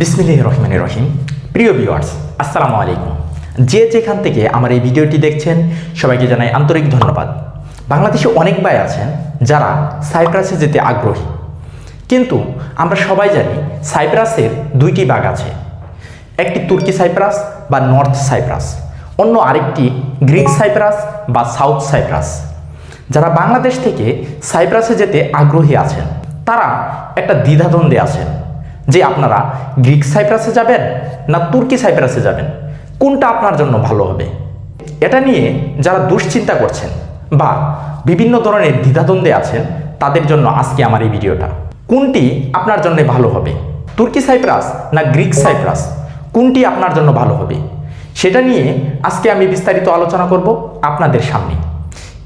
বিসমিল্লাহ রহমান রহিম। প্রিয় ভিউয়ার্স আসসালামু আলাইকুম। যে যেখান থেকে আমার এই ভিডিওটি দেখছেন, সবাইকে জানাই আন্তরিক ধন্যবাদ। বাংলাদেশে অনেক ভাই আছেন যারা সাইপ্রাসে যেতে আগ্রহী। কিন্তু আমরা সবাই জানি সাইপ্রাসের দুইটি ভাগ আছে। একটি তুর্কি সাইপ্রাস বা নর্থ সাইপ্রাস, অন্য আরেকটি গ্রিক সাইপ্রাস বা সাউথ সাইপ্রাস। যারা বাংলাদেশ থেকে সাইপ্রাসে যেতে আগ্রহী আছেন, তারা একটা দ্বিধাদ্বন্দ্বে আছেন। যে আপনারা গ্রিক সাইপ্রাসে যাবেন না তুর্কি সাইপ্রাসে যাবেন? কোনটা আপনার জন্য ভালো হবে? এটা নিয়ে যারা দুশ্চিন্তা করছেন বা বিভিন্ন ধরনের দ্বিধাদ্বন্দ্বে আছেন, তাদের জন্য আজকে আমার এই ভিডিওটা। কোনটি আপনার জন্য ভালো হবে? তুর্কি সাইপ্রাস না গ্রিক সাইপ্রাস? কোনটি আপনার জন্য ভালো হবে? সেটা নিয়ে আজকে আমি বিস্তারিত আলোচনা করব আপনাদের সামনে।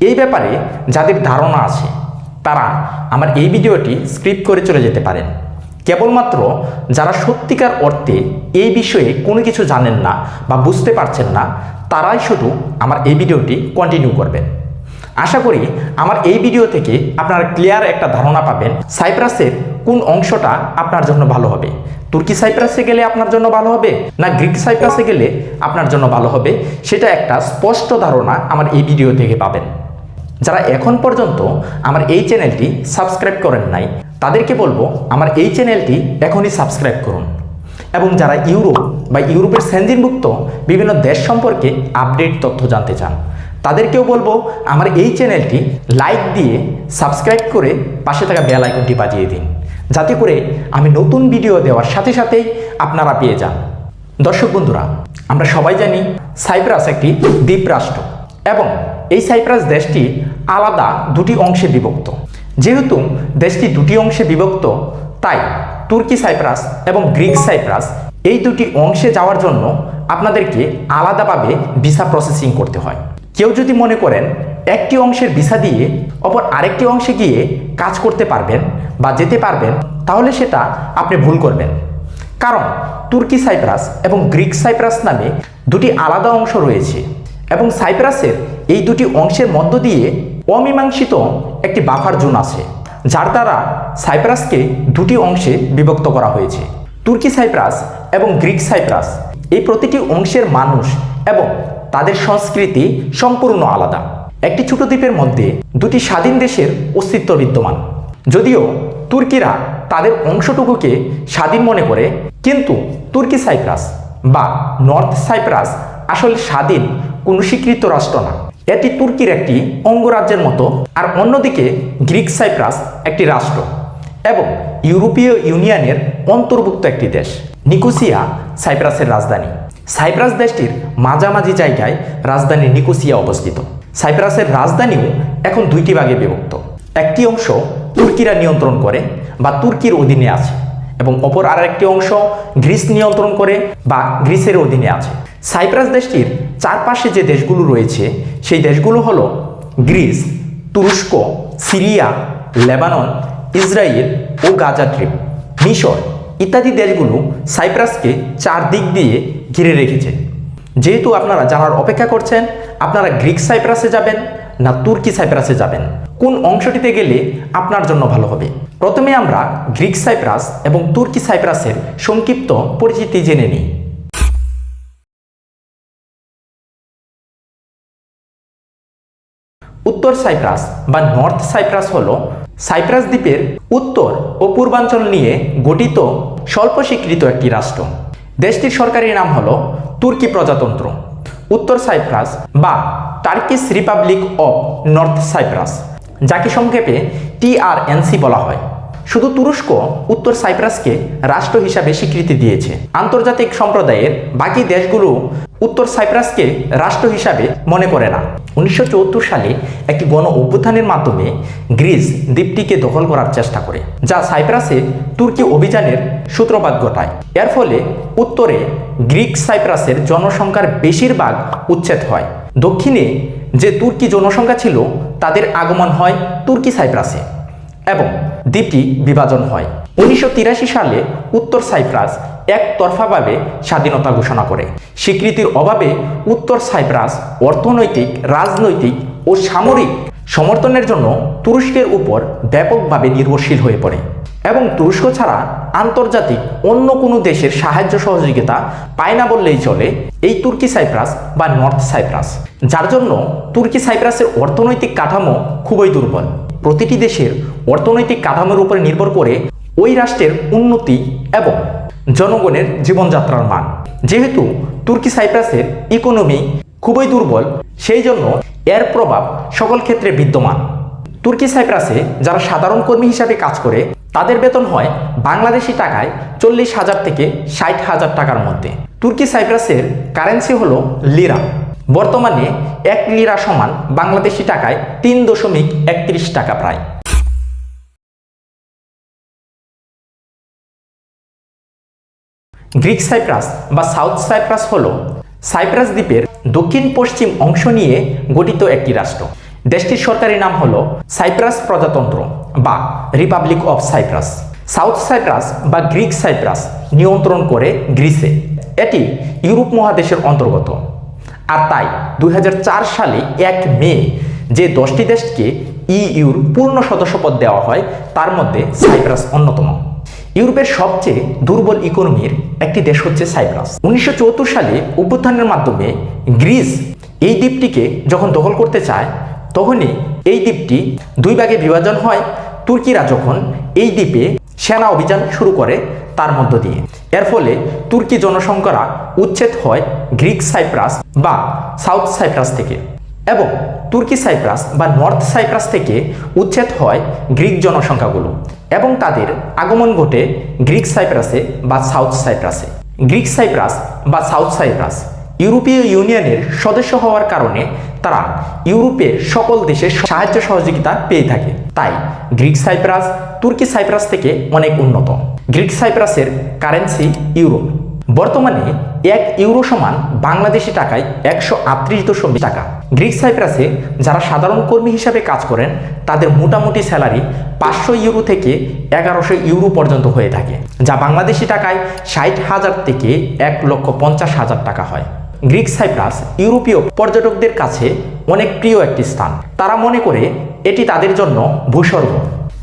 এই ব্যাপারে যাদের ধারণা আছে, তারা আমার এই ভিডিওটি স্ক্রিপ্ট করে চলে যেতে পারেন। কেবলমাত্র যারা সত্যিকার অর্থে এই বিষয়ে কোনো কিছু জানেন না বা বুঝতে পারছেন না, তারাই শুধু আমার এই ভিডিওটি কন্টিনিউ করবেন। আশা করি আমার এই ভিডিও থেকে আপনারা ক্লিয়ার একটা ধারণা পাবেন সাইপ্রাসের কোন অংশটা আপনার জন্য ভালো হবে। তুর্কি সাইপ্রাসে গেলে আপনার জন্য ভালো হবে না গ্রিক সাইপ্রাসে গেলে আপনার জন্য ভালো হবে? সেটা একটা স্পষ্ট ধারণা আমার এই ভিডিও থেকে পাবেন। যারা এখন পর্যন্ত আমার এই চ্যানেলটি সাবস্ক্রাইব করেন নাই তাদেরকে বলব, আমার এই চ্যানেলটি এখনই সাবস্ক্রাইব করুন। এবং যারা ইউরোপ বা ইউরোপের সেন্দিনভুক্ত বিভিন্ন দেশ সম্পর্কে আপডেট তথ্য জানতে চান, তাদেরকেও বলব, আমার এই চ্যানেলটি লাইক দিয়ে সাবস্ক্রাইব করে পাশে থাকা বেল আইকনটি বাজিয়ে দিন। যাতে করে আমি নতুন ভিডিও দেওয়ার সাথে সাথেই আপনারা পেয়ে যান। দর্শক বন্ধুরা, আমরা সবাই জানি সাইপ্রাস একটি দ্বীপ রাষ্ট্র এবং এই সাইপ্রাস দেশটি আলাদা দুটি অংশে বিভক্ত। যেহেতু দেশটি দুটি অংশে বিভক্ত, তাই তুর্কি সাইপ্রাস এবং গ্রিক সাইপ্রাস এই দুটি অংশে যাওয়ার জন্য আপনাদেরকে আলাদাভাবে ভিসা প্রসেসিং করতে হয়। কেউ যদি মনে করেন একটি অংশের ভিসা দিয়ে অপর আরেকটি অংশে গিয়ে কাজ করতে পারবেন বা যেতে পারবেন, তাহলে সেটা আপনি ভুল করবেন। কারণ তুর্কি সাইপ্রাস এবং গ্রিক সাইপ্রাস নামে দুটি আলাদা অংশ রয়েছে এবং সাইপ্রাসের এই দুটি অংশের মধ্য দিয়ে অমীমাংসিত একটি বাফার জোন আছে, যার দ্বারা সাইপ্রাসকে দুটি অংশে বিভক্ত করা হয়েছে। তুর্কি সাইপ্রাস এবং গ্রিক সাইপ্রাস। এই প্রতিটি অংশের মানুষ এবং তাদের সংস্কৃতি সম্পূর্ণ আলাদা। একটি ছোট দ্বীপের মধ্যে দুটি স্বাধীন দেশের অস্তিত্ব বিদ্যমান। যদিও তুর্কিরা তাদের অংশটুকুকে স্বাধীন মনে করে, কিন্তু তুর্কি সাইপ্রাস বা নর্থ সাইপ্রাস আসলে স্বাধীন কোনো স্বীকৃত রাষ্ট্র না। এটি তুর্কির একটি অঙ্গরাজ্যের মতো, আর অন্যদিকে গ্রিক সাইপ্রাস একটি রাষ্ট্র এবং ইউরোপীয় ইউনিয়নের অন্তর্ভুক্ত একটি দেশ, নিকোসিয়া সাইপ্রাসের রাজধানী। সাইপ্রাস দেশটির মাঝামাঝি জায়গায় রাজধানী নিকোসিয়া অবস্থিত। সাইপ্রাসের রাজধানীও এখন দুইটি ভাগে বিভক্ত। একটি অংশ তুর্কিরা নিয়ন্ত্রণ করে বা তুর্কির অধীনে আছে এবং অপর আর একটি অংশ গ্রিস নিয়ন্ত্রণ করে বা গ্রিসের অধীনে আছে। সাইপ্রাস দেশটির চারপাশে যে দেশগুলো রয়েছে সেই দেশগুলো হলো গ্রিস, তুরস্ক, সিরিয়া, লেবানন ইসরায়েল ও গাজা ট্রিপ মিশর ইত্যাদি দেশগুলো সাইপ্রাসকে চারদিক দিয়ে ঘিরে রেখেছে। যেহেতু আপনারা জানার অপেক্ষা করছেন, আপনারা গ্রিক সাইপ্রাসে যাবেন না তুর্কি সাইপ্রাসে যাবেন? কোন অংশটিতে গেলে আপনার জন্য ভালো হবে? প্রথমে আমরা গ্রিক সাইপ্রাস এবং তুর্কি সাইপ্রাসের সংক্ষিপ্ত পরিচিতি জেনে নিই। উত্তর সাইপ্রাস বা নর্থ সাইপ্রাস হল সাইপ্রাস দ্বীপের উত্তর ও পূর্বাঞ্চল নিয়ে গঠিত স্বল্প স্বীকৃত একটি রাষ্ট্র। দেশটির সরকারি নাম হল তুর্কি প্রজাতন্ত্র। উত্তর সাইপ্রাস বা Turkish republic of north Cyprus, যাকে সংক্ষেপে টিআরএনসি বলা হয়। শুধু তুরস্ক, উত্তর সাইপ্রাসকে রাষ্ট্র হিসাবে স্বীকৃতি দিয়েছে। আন্তর্জাতিক সম্প্রদায়ের বাকি দেশগুলো উত্তর সাইপ্রাসকে রাষ্ট্র হিসাবে মনে করে না। উনিশশো সালে একটি গণ অভ্যুত্থানের মাধ্যমে গ্রিস দ্বীপটিকে দখল করার চেষ্টা করে, যা সাইপ্রাসে তুর্কি অভিযানের সূত্রপাত ঘটায়। এর ফলে উত্তরে গ্রিক সাইপ্রাসের জনসংখ্যার বেশিরভাগ উচ্ছেদ হয়। দক্ষিণে যে তুর্কি জনসংখ্যা ছিল, তাদের আগমন হয় তুর্কি সাইপ্রাসে এবং দ্বীপটি বিভাজন হয়। উনিশশো তিরাশি সালে উত্তর সাইপ্রাস একতরফাভাবে স্বাধীনতা ঘোষণা করে। স্বীকৃতির অভাবে উত্তর সাইপ্রাস অর্থনৈতিক, রাজনৈতিক ও সামরিক সমর্থনের জন্য তুরস্কের উপর ব্যাপকভাবে নির্ভরশীল হয়ে পড়ে এবং তুরস্ক ছাড়া আন্তর্জাতিক অন্য কোনো দেশের সাহায্য সহযোগিতা পায় না বললেই চলে এই তুর্কি সাইপ্রাস বা নর্থ সাইপ্রাস, যার জন্য তুর্কি সাইপ্রাসের অর্থনৈতিক কাঠামো খুবই দুর্বল। প্রতিটি দেশের অর্থনৈতিক কাঠামোর উপর নির্ভর করে ওই রাষ্ট্রের উন্নতি এবং জনগণের জীবনযাত্রার মান। যেহেতু তুর্কি সাইপ্রাসের ইকোনমি খুবই দুর্বল, সেই জন্য এর প্রভাব সকল ক্ষেত্রে বিদ্যমান। তুর্কি সাইপ্রাসে যারা সাধারণ কর্মী হিসাবে কাজ করে, তাদের বেতন হয় বাংলাদেশি টাকায় চল্লিশ হাজার থেকে ষাট হাজার টাকার মধ্যে। তুর্কি সাইপ্রাসের কারেন্সি হলো লিরা। বর্তমানে এক লিরা সমান বাংলাদেশি টাকায় তিন দশমিক একত্রিশ টাকা প্রায়। গ্রিক সাইপ্রাস বা সাউথ সাইপ্রাস হল সাইপ্রাস দ্বীপের দক্ষিণ পশ্চিম অংশ নিয়ে গঠিত একটি রাষ্ট্র। দেশটির সরকারি নাম হল সাইপ্রাস প্রজাতন্ত্র বা republic of Cyprus. South Cyprus বা গ্রিক সাইপ্রাস নিয়ন্ত্রণ করে গ্রিসে। এটি ইউরোপ মহাদেশের অন্তর্গত। আর তাই দু হাজার চার সালে এক মে যে দশটি দেশকে ইইউর পূর্ণ সদস্যপদ দেওয়া হয়, তার মধ্যে সাইপ্রাস অন্যতম। ইউরোপের সবচেয়ে দুর্বল ইকোনমির একটি দেশ হচ্ছে সাইপ্রাস। উনিশশো সালে অভ্যুত্থানের মাধ্যমে গ্রিস এই দ্বীপটিকে যখন দখল করতে চায়, তখনই এই দ্বীপটি দুই ভাগে বিভাজন হয়। তুর্কিরা যখন এই দ্বীপে সেনা অভিযান শুরু করে তার মধ্য দিয়ে। এর ফলে তুর্কি জনসংখ্যারা উচ্ছেদ হয় গ্রিক সাইপ্রাস বা সাউথ সাইপ্রাস থেকে। এবং তুর্কি সাইপ্রাস বা নর্থ সাইপ্রাস থেকে উচ্ছেদ হয় গ্রিক জনসংখ্যাগুলো এবং তাদের আগমন ঘটে গ্রিক সাইপ্রাসে বা সাউথ সাইপ্রাসে। গ্রিক সাইপ্রাস বা সাউথ সাইপ্রাস ইউরোপীয় ইউনিয়নের সদস্য হওয়ার কারণে তারা ইউরোপের সকল দেশের সাহায্য সহযোগিতা পেয়ে থাকে। তাই গ্রিক সাইপ্রাস, তুর্কি সাইপ্রাস থেকে অনেক উন্নত। গ্রিক সাইপ্রাসের কারেন্সি ইউরো বর্তমানে এক ইউরো সমান বাংলাদেশি টাকায় একশো আটত্রিশ দশমিক টাকা। গ্রিক সাইপ্রাসে যারা সাধারণ কর্মী হিসাবে কাজ করেন, তাদের মোটামুটি স্যালারি পাঁচশো ইউরো থেকে এগারোশো ইউরো পর্যন্ত হয়ে থাকে, যা বাংলাদেশি টাকায় ষাট হাজার থেকে এক লক্ষ পঞ্চাশ হাজার টাকা হয়। গ্রিক সাইপ্রাস ইউরোপীয় পর্যটকদের কাছে অনেক প্রিয় একটি স্থান। তারা মনে করে এটি তাদের জন্য ভূস্বর্গ।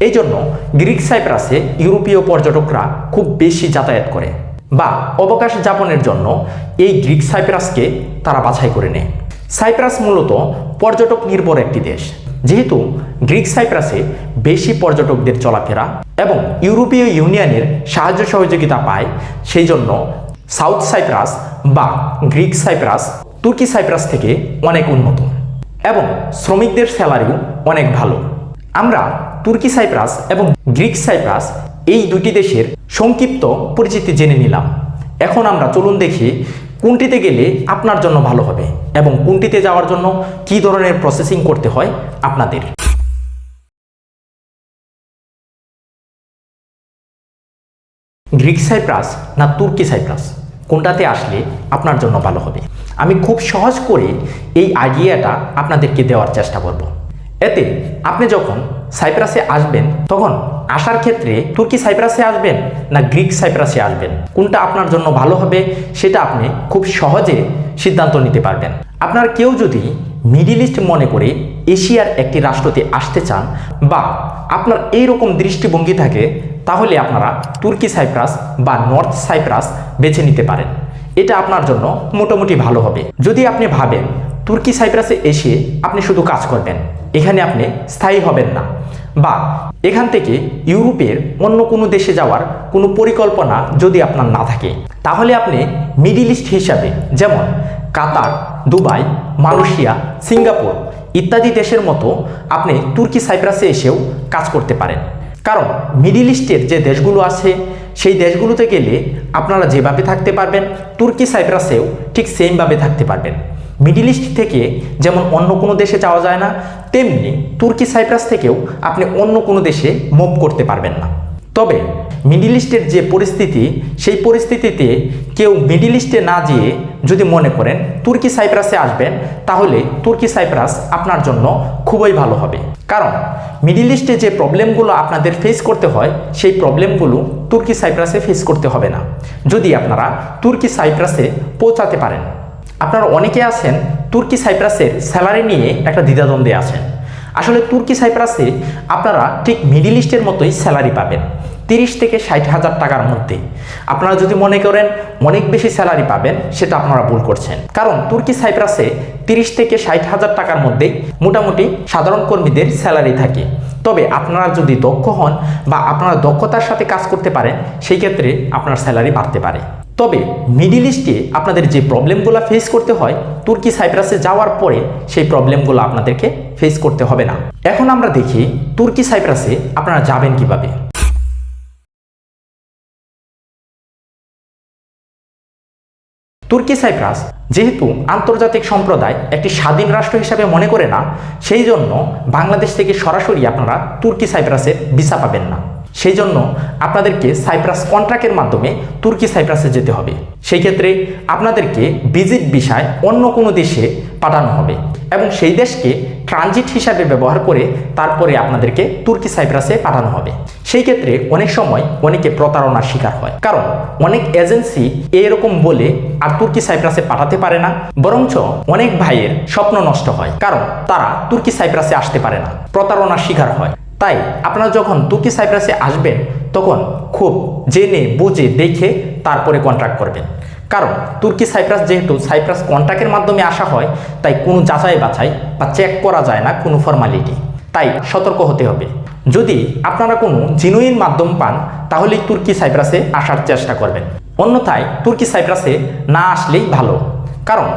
এই জন্য গ্রিক সাইপ্রাসে ইউরোপীয় পর্যটকরা খুব বেশি যাতায়াত করে। বা অবকাশ যাপনের জন্য এই গ্রিক সাইপ্রাসকে তারা বাছাই করে নেয়। সাইপ্রাস মূলত পর্যটক নির্ভর একটি দেশ। যেহেতু গ্রিক সাইপ্রাসে বেশি পর্যটকদের চলাফেরা এবং ইউরোপীয় ইউনিয়নের সাহায্য সহযোগিতা পায় সেই জন্য সাউথ সাইপ্রাস বা গ্রিক সাইপ্রাস, তুর্কি সাইপ্রাস থেকে অনেক উন্নত এবং শ্রমিকদের স্যালারিও অনেক ভালো। আমরা তুর্কি সাইপ্রাস এবং গ্রিক সাইপ্রাস এই দুটি দেশের সংক্ষিপ্ত পরিচিতি জেনে নিলাম। এখন আমরা চলুন দেখি কোনটিতে গেলে আপনার জন্য ভালো হবে এবং কোনটিতে যাওয়ার জন্য কী ধরনের প্রসেসিং করতে হয় আপনাদের। গ্রিক সাইপ্রাস না তুর্কি সাইপ্রাস? কোনটাতে আসলে আপনার জন্য ভালো হবে? আমি খুব সহজ করে এই আইডিয়াটা আপনাদেরকে দেওয়ার চেষ্টা করব। এতে আপনি যখন সাইপ্রাসে আসবেন। তখন আসার ক্ষেত্রে তুর্কি সাইপ্রাসে আসবেন না গ্রিক সাইপ্রাসে আসবেন? কোনটা আপনার জন্য ভালো হবে সেটা আপনি খুব সহজে সিদ্ধান্ত নিতে পারবেন। আপনার কেউ যদি মিডিল ইস্ট মনে করে এশিয়ার একটি রাষ্ট্রতে আসতে চান বা আপনার এই রকম দৃষ্টিভঙ্গি থাকে, তাহলে আপনারা তুর্কি সাইপ্রাস বা নর্থ সাইপ্রাস বেছে নিতে পারেন। এটা আপনার জন্য মোটামুটি ভালো হবে। যদি আপনি ভাবেন তুর্কি সাইপ্রাসে এসে আপনি শুধু কাজ করবেন এখানে আপনি স্থায়ী হবেন না। বা এখান থেকে ইউরোপের অন্য কোনো দেশে যাওয়ার কোনো পরিকল্পনা যদি আপনার না থাকে, তাহলে আপনি মিডিল ইস্ট হিসাবে যেমন কাতার, দুবাই, মালয়েশিয়া, সিঙ্গাপুর ইত্যাদি দেশের মতো আপনি তুর্কি সাইপ্রাসে এসেও কাজ করতে পারেন। কারণ মিডিল ইস্টের যে দেশগুলো আছে, সেই দেশগুলোতে গেলে আপনারা যেভাবে থাকতে পারবেন, তুর্কি সাইপ্রাসেও ঠিক সেমভাবে থাকতে পারবেন। মিডিল ইস্ট থেকে যেমন অন্য কোনো দেশে যাওয়া যায় না, তেমনি তুর্কি সাইপ্রাস থেকেও আপনি অন্য কোনো দেশে মুভ করতে পারবেন না। তবে মিডিল ইস্টের যে পরিস্থিতি, সেই পরিস্থিতিতে কেউ মিডিল ইস্টে না যেয়ে যদি মনে করেন তুর্কি সাইপ্রাসে আসবেন, তাহলে তুর্কি সাইপ্রাস আপনার জন্য খুবই ভালো হবে। কারণ মিডিল ইস্টে যে প্রবলেমগুলো আপনাদের ফেস করতে হয়, সেই প্রবলেমগুলো তুর্কি সাইপ্রাসে ফেস করতে হবে না। যদি আপনারা তুর্কি সাইপ্রাসে পৌঁছাতে পারেন। আপনারা অনেকে আছেন তুর্কি সাইপ্রাসের স্যালারি নিয়ে একটা দ্বিধাদ্বন্দ্বে আছেন। আসলে তুর্কি সাইপ্রাসে আপনারা ঠিক মিডিল ইস্টের মতোই স্যালারি পাবেন, তিরিশ থেকে ষাট হাজার টাকার মধ্যে। আপনারা যদি মনে করেন অনেক বেশি স্যালারি পাবেন, সেটা আপনারা ভুল করছেন। কারণ তুর্কি সাইপ্রাসে তিরিশ থেকে ষাট হাজার টাকার মধ্যেই মোটামুটি সাধারণ কর্মীদের স্যালারি থাকে। তবে আপনারা যদি দক্ষ হন বা আপনারা দক্ষতার সাথে কাজ করতে পারেন, সেই ক্ষেত্রে আপনার স্যালারি বাড়তে পারে। তবে মিডিল ইস্টে আপনাদের যে প্রবলেমগুলো ফেস করতে হয়, তুর্কি সাইপ্রাসে যাওয়ার পরে সেই প্রবলেমগুলো আপনাদেরকে ফেস করতে হবে না। এখন আমরা দেখি তুর্কি সাইপ্রাসে আপনারা যাবেন কীভাবে। তুর্কি সাইপ্রাস যেহেতু আন্তর্জাতিক সম্প্রদায় একটি স্বাধীন রাষ্ট্র হিসাবে মনে করে না, সেই জন্য বাংলাদেশ থেকে সরাসরি আপনারা তুর্কি সাইপ্রাসে ভিসা পাবেন না। সেই জন্য আপনাদেরকে সাইপ্রাস কন্ট্রাক্টের মাধ্যমে তুর্কি সাইপ্রাসে যেতে হবে। সেই ক্ষেত্রে আপনাদেরকে ভিজিট বিষয় অন্য কোনো দেশে পাঠানো হবে এবং সেই দেশকে ট্রানজিট হিসাবে ব্যবহার করে তারপরে আপনাদেরকে তুর্কি সাইপ্রাসে পাঠানো হবে। সেই ক্ষেত্রে অনেক সময় অনেকে প্রতারণার শিকার হয়। কারণ অনেক এজেন্সি এরকম বলে আর তুর্কি সাইপ্রাসে পাঠাতে পারে না, বরঞ্চ অনেক ভাইয়ের স্বপ্ন নষ্ট হয়। কারণ তারা তুর্কি সাইপ্রাসে আসতে পারে না, প্রতারণার শিকার হয়। তাই আপনারা যখন তুর্কি সাইপ্রাসে আসবেন, তখন খুব জেনে বুঝে দেখে তারপরে কন্ট্রাক্ট করবেন। কারণ তুর্কি সাইপ্রাস যেহেতু সাইপ্রাস কন্ট্রাক্টের মাধ্যমে আসা হয়, তাই কোনো যাচাই বাছাই বা চেক করা যায় না কোনো ফর্মালিটি তাই সতর্ক হতে হবে। যদি আপনারা কোনো জিনুইন মাধ্যম পান, তাহলেই তুর্কি সাইপ্রাসে আসার চেষ্টা করবেন। অন্যথায় তুর্কি সাইপ্রাসে না আসলেই ভালো। কারণ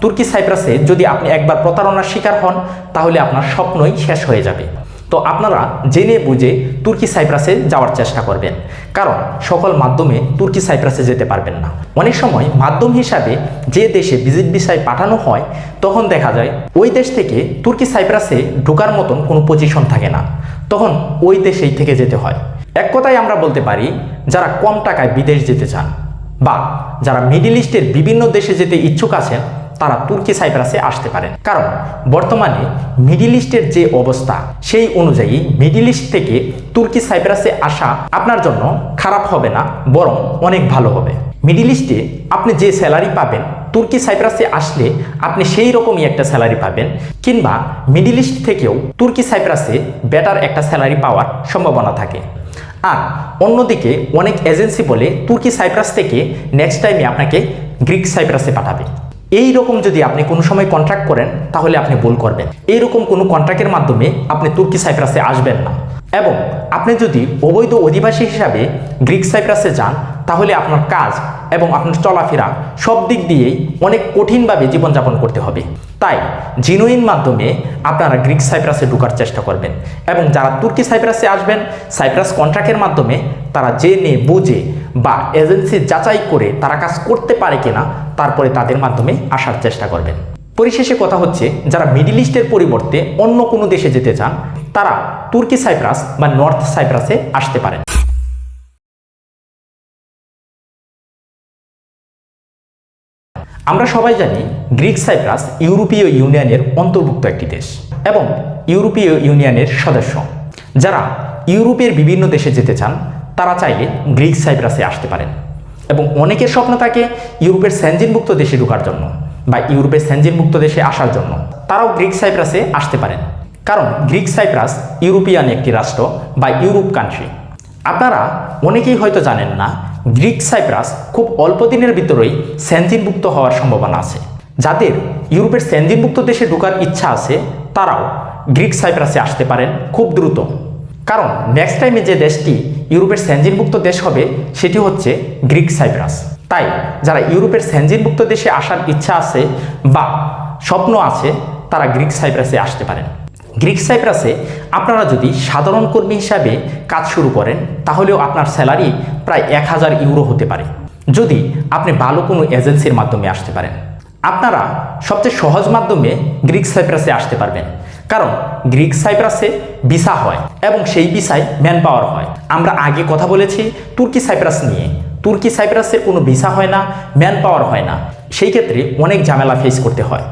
তুর্কি সাইপ্রাসে যদি আপনি একবার প্রতারণার শিকার হন, তাহলে আপনার স্বপ্নই শেষ হয়ে যাবে। তো আপনারা জেনে বুঝে তুর্কি সাইপ্রাসে যাওয়ার চেষ্টা করবেন। কারণ সকল মাধ্যমে তুর্কি সাইপ্রাসে যেতে পারবেন না। অনেক সময় মাধ্যম হিসাবে যে দেশে ভিজিট বিষয় পাঠানো হয়, তখন দেখা যায় ওই দেশ থেকে তুর্কি সাইপ্রাসে ঢোকার মতন কোনো পজিশন থাকে না। তখন ওই দেশেই থেকে যেতে হয়। এক কথায় আমরা বলতে পারি, যারা কম টাকায় বিদেশ যেতে চান বা যারা মিডিল ইস্টের বিভিন্ন দেশে যেতে ইচ্ছুক আছেন তারা তুর্কি সাইপ্রাসে আসতে পারেন। কারণ বর্তমানে মিডিল ইস্টের যে অবস্থা, সেই অনুযায়ী মিডিল ইস্ট থেকে তুর্কি সাইপ্রাসে আসা আপনার জন্য খারাপ হবে না, বরং অনেক ভালো হবে। মিডিল ইস্টে আপনি যে স্যালারি পাবেন, তুর্কি সাইপ্রাসে আসলে আপনি সেই রকমই একটা স্যালারি পাবেন, কিংবা মিডিল ইস্ট থেকেও তুর্কি সাইপ্রাসে বেটার একটা স্যালারি পাওয়ার সম্ভাবনা থাকে। আর অন্যদিকে অনেক এজেন্সি বলে তুর্কি সাইপ্রাস থেকে নেক্সট টাইমে আপনাকে গ্রিক সাইপ্রাসে পাঠাবে। এই রকম যদি আপনি কোনো সময় কন্ট্রাক্ট করেন, তাহলে আপনি ভুল করবেন। এইরকম কোনো কন্ট্রাক্টের মাধ্যমে আপনি তুর্কি সাইপ্রাসে আসবেন না। এবং আপনি যদি অবৈধ অধিবাসী হিসাবে গ্রিক সাইপ্রাসে যান তাহলে আপনার কাজ এবং আপনার চলাফেরা সব দিক দিয়েই অনেক কঠিনভাবে জীবনযাপন করতে হবে। তাই জিনুইন মাধ্যমে আপনারা গ্রিক সাইপ্রাসে ঢোকার চেষ্টা করবেন এবং যারা তুর্কি সাইপ্রাসে আসবেন, সাইপ্রাস কন্ট্রাক্টের মাধ্যমে তারা জেনে, বুঝে বা এজেন্সি যাচাই করে তারা কাজ করতে পারে কিনা, তারপরে তাদের মাধ্যমে আসার চেষ্টা করবেন। পরিশেষে কথা হচ্ছে, যারা মিডিল ইস্টের পরিবর্তে অন্য কোনো দেশে যেতে চান, তারা তুর্কি সাইপ্রাস বা নর্থ সাইপ্রাসে আসতে পারেন। আমরা সবাই জানি গ্রিক সাইপ্রাস ইউরোপীয় ইউনিয়নের অন্তর্ভুক্ত একটি দেশ এবং ইউরোপীয় ইউনিয়নের সদস্য। যারা ইউরোপের বিভিন্ন দেশে যেতে চান, তারা চাইলে গ্রিক সাইপ্রাসে আসতে পারেন এবং অনেকের স্বপ্ন থাকে ইউরোপের স্যানজিনমুক্ত দেশে ঢোকার জন্য বা ইউরোপের স্যানজিনমুক্ত দেশে আসার জন্য। তারাও গ্রিক সাইপ্রাসে আসতে পারেন। কারণ গ্রিক সাইপ্রাস ইউরোপিয়ান একটি রাষ্ট্র বা ইউরোপ কান্ট্রি আপনারা অনেকেই হয়তো জানেন না গ্রিক সাইপ্রাস খুব অল্প দিনের ভিতরেই স্যানজিনভুক্ত হওয়ার সম্ভাবনা আছে। যাদের ইউরোপের স্যানজিনভুক্ত দেশে ঢোকার ইচ্ছা আছে, তারাও গ্রিক সাইপ্রাসে আসতে পারেন খুব দ্রুত। কারণ নেক্সট টাইমে যে দেশটি ইউরোপের স্যানজিনভুক্ত দেশ হবে, সেটি হচ্ছে গ্রিক সাইপ্রাস। তাই যারা ইউরোপের স্যানজিনভুক্ত দেশে আসার ইচ্ছা আছে বা স্বপ্ন আছে, তারা গ্রিক সাইপ্রাসে আসতে পারেন। গ্রিক সাইপ্রাসে আপনারা যদি সাধারণ কর্মী হিসাবে কাজ শুরু করেন, তাহলেও আপনার স্যালারি প্রায় এক হাজার ইউরো হতে পারে, যদি আপনি ভালো কোনো এজেন্সির মাধ্যমে আসতে পারেন। আপনারা সবচেয়ে সহজ মাধ্যমে গ্রিক সাইপ্রাসে আসতে পারবেন, কারণ গ্রিক সাইপ্রাসে ভিসা হয় এবং সেই ভিসায় ম্যান পাওয়ার হয়। আমরা আগে কথা বলেছি তুর্কি সাইপ্রাস নিয়ে। তুর্কি সাইপ্রাসের কোনো ভিসা হয় না ম্যান পাওয়ার হয় না। সেই ক্ষেত্রে অনেক ঝামেলা ফেস করতে হয়।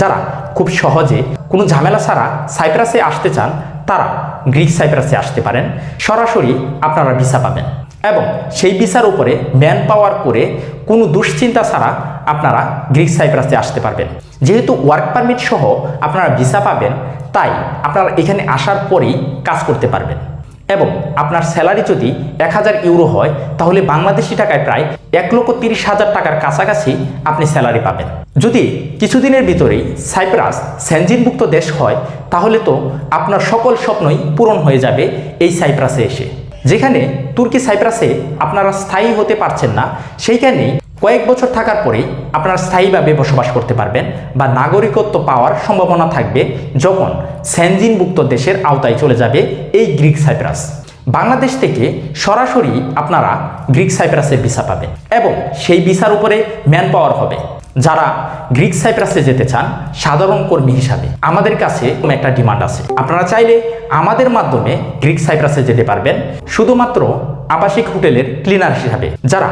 যারা খুব সহজে কোনো ঝামেলা ছাড়া সাইপ্রাসে আসতে চান, তারা গ্রিক সাইপ্রাসে আসতে পারেন। সরাসরি আপনারা ভিসা পাবেন এবং সেই ভিসার উপরে ম্যান পাওয়ার করে কোনো দুশ্চিন্তা ছাড়া আপনারা গ্রিক সাইপ্রাসে আসতে পারবেন। যেহেতু ওয়ার্ক পারমিট সহ আপনারা ভিসা পাবেন, তাই আপনারা এখানে আসার পরেই কাজ করতে পারবেন। এবং আপনার স্যালারি যদি এক হাজার ইউরো হয়, তাহলে বাংলাদেশি টাকায় প্রায় এক লক্ষ তিরিশ হাজার টাকার কাছাকাছি আপনি স্যালারি পাবেন। যদি কিছুদিনের ভিতরেই সাইপ্রাস সেনজিনভুক্ত দেশ হয়, তাহলে তো আপনার সকল স্বপ্নই পূরণ হয়ে যাবে এই সাইপ্রাসে এসে। যেখানে তুর্কি সাইপ্রাসে আপনারা স্থায়ী হতে পারছেন না, সেইখানেই কয়েক বছর থাকার পরেই আপনারা স্থায়ীভাবে বসবাস করতে পারবেন বা নাগরিকত্ব পাওয়ার সম্ভাবনা থাকবে যখন সেনজিনভুক্ত দেশের আওতায় চলে যাবে এই গ্রিক সাইপ্রাস। বাংলাদেশ থেকে সরাসরি আপনারা গ্রিক সাইপ্রাসের ভিসা পাবেন এবং সেই ভিসার উপরে ম্যান পাওয়ার হবে। যারা গ্রিক সাইপ্রাসে যেতে চান, সাধারণ কর্মী হিসাবে, আমাদের কাছে একটা ডিমান্ড আছে। আপনারা চাইলে আমাদের মাধ্যমে গ্রিক সাইপ্রাসে যেতে পারবেন। শুধুমাত্র আবাসিক হোটেলের ক্লিনার হিসাবে। যারা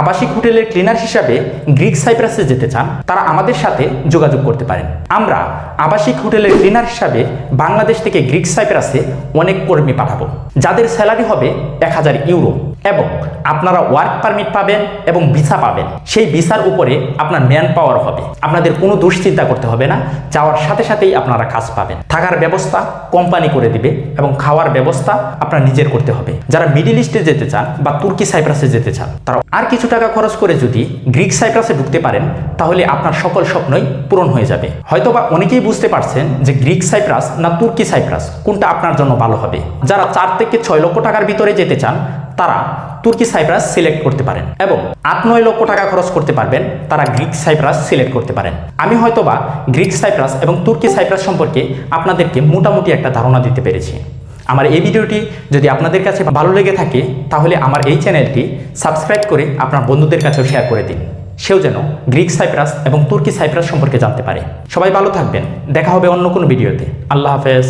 আবাসিক হোটেলের ক্লিনার হিসাবে গ্রিক সাইপ্রাসে যেতে চান, তারা আমাদের সাথে যোগাযোগ করতে পারেন। আমরা আবাসিক হোটেলের ক্লিনার হিসাবে বাংলাদেশ থেকে গ্রিক সাইপ্রাসে অনেক কর্মী পাঠাবো। যাদের স্যালারি হবে এক হাজার ইউরো। এবং আপনারা ওয়ার্ক পারমিট পাবেন এবং ভিসা পাবেন। সেই ভিসার উপরে আপনার ম্যান পাওয়ার হবে। আপনাদের কোনো দুশ্চিন্তা করতে হবে না। যাওয়ার সাথে সাথেই আপনারা কাজ পাবেন। থাকার ব্যবস্থা কোম্পানি করে দিবে এবং খাওয়ার ব্যবস্থা আপনার নিজের করতে হবে। যারা মিডিল ইস্টে যেতে চান বা তুর্কি সাইপ্রাসে যেতে চান, তারা আর কিছু টাকা খরচ করে যদি গ্রিক সাইপ্রাসে ঢুকতে পারেন, তাহলে আপনার সকল স্বপ্নই পূরণ হয়ে যাবে। হয়তোবা অনেকেই বুঝতে পারছেন যে গ্রিক সাইপ্রাস না তুর্কি সাইপ্রাস কোনটা আপনার জন্য ভালো হবে। যারা চার থেকে ছয় লক্ষ টাকার ভিতরে যেতে চান তারা তুর্কি সাইপ্রাস সিলেক্ট করতে পারেন এবং আট নয় লক্ষ টাকা খরচ করতে পারবেন তারা গ্রিক সাইপ্রাস সিলেক্ট করতে পারেন। আমি হয়তোবা গ্রিক সাইপ্রাস এবং তুর্কি সাইপ্রাস সম্পর্কে আপনাদেরকে মোটামুটি একটা ধারণা দিতে পেরেছি। আমার এই ভিডিওটি যদি আপনাদের কাছে ভালো লেগে থাকে, তাহলে আমার এই চ্যানেলটি সাবস্ক্রাইব করে আপনার বন্ধুদের কাছেও শেয়ার করে দিন। সেও যেন গ্রিক সাইপ্রাস এবং তুর্কি সাইপ্রাস সম্পর্কে জানতে পারে। সবাই ভালো থাকবেন। দেখা হবে অন্য কোনো ভিডিওতে। আল্লাহ হাফেজ।